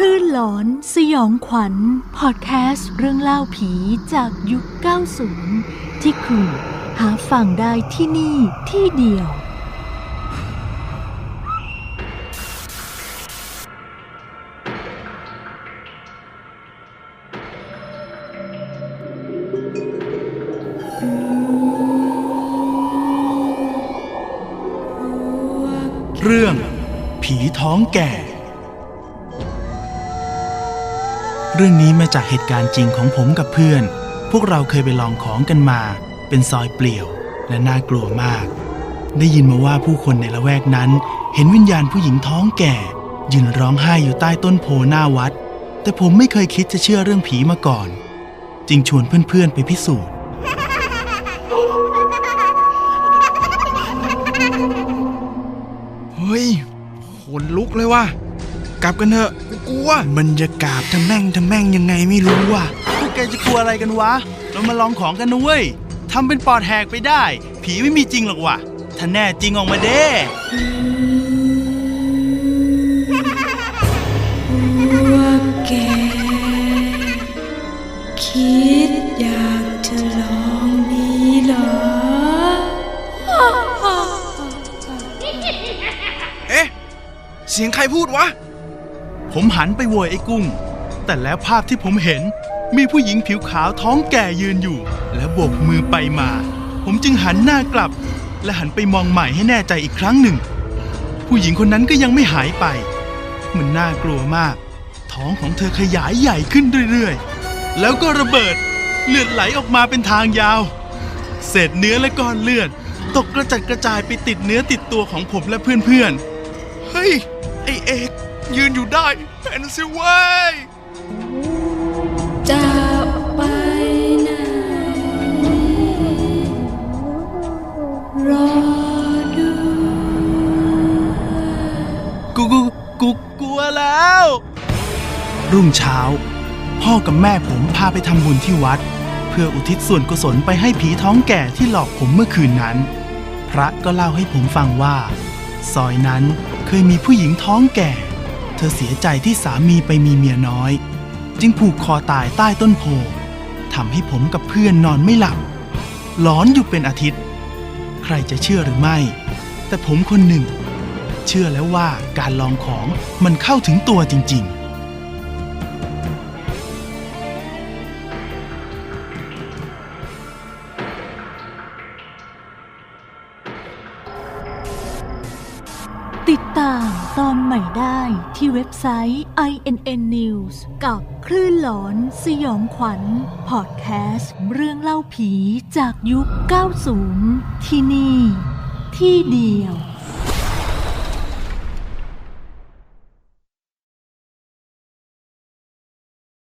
คลื่นหลอนสยองขวัญพอดแคสต์เรื่องเล่าผีจากยุค 90 ที่คุณหาฟังได้ที่นี่ที่เดียว เรื่อง ผีท้องแก่ เรื่องนี้มาจากเหตุการณ์จริงของผมกับเพื่อน พวกเราเคยไปลองของกันมา เป็นซอยเปลี่ยว และน่ากลัวมาก ได้ยินมาว่าผู้คนในละแวกนั้น เห็นวิญญาณผู้หญิงท้องแก่ ยืนร้องไห้อยู่ใต้ต้นโพหน้าวัด แต่ผมไม่เคยคิดจะเชื่อเรื่องผีมาก่อน จึงชวนเพื่อนๆไปพิสูจน์ เฮ้ยขนลุกเลยว่ะ กลับกันเถอะ กูกลัว บรรยากาศทำแม่งทำแม่งยังไงไม่รู้ว่ะพวกแกจะกลัวอะไรกันวะ เรามาลองของกันนะเว้ยทำเป็นปอดแหกไปได้ ผีไม่มีจริงหรอกว่ะ ถ้าแน่จริงออกมาเด้แก คิดอยากจะลองนี้เหรอ เอ๊ะ เสียงใครพูดวะ ผมหันไปโวยไอ้กุ้ง แต่แล้วภาพที่ผมเห็นมีผู้หญิงผิวขาวท้องแก่ยืนอยู่ และโบกมือไปมา ผมจึงหันหน้ากลับ และหันไปมองใหม่ให้แน่ใจอีกครั้งหนึ่ง ผู้หญิงคนนั้นก็ยังไม่หายไป มันน่ากลัวมาก ท้องของเธอขยายใหญ่ขึ้นเรื่อยๆ แล้วก็ระเบิด เลือดไหลออกมาเป็นทางยาว เศษเนื้อและก้อนเลือด ตกกระจัดกระจายไปติดเนื้อติดตัวของผมและเพื่อนๆ เฮ้ย ไอเอก ยืนอยู่ได้เป็นสิเว้ยจะไปไหนรอดูกูกูกูกลัวแล้ว รุ่งเช้า พ่อกับแม่ผมพาไปทำบุญที่วัด เพื่ออุทิศส่วนกุศลไปให้ผีท้องแก่ที่หลอกผมเมื่อคืนนั้น พระก็เล่าให้ผมฟังว่า ซอยนั้นเคยมีผู้หญิงท้องแก่ เธอเสียใจที่สามีไปมีเมียน้อย จึงผูกคอตายใต้ต้นโพทำให้ผมกับเพื่อนนอนไม่หลับ หลอนอยู่เป็นอาทิตย์ ใครจะเชื่อหรือไม่ แต่ผมคนหนึ่ง เชื่อแล้วว่าการลองของมันเข้าถึงตัวจริง ๆติดตาม ตอนใหม่ได้ที่เว็บไซต์ inn news กับคลื่นหลอนสยองขวัญพอดแคสต์เรื่องเล่าผีจากยุค 90 ที่นี่ ที่เดียว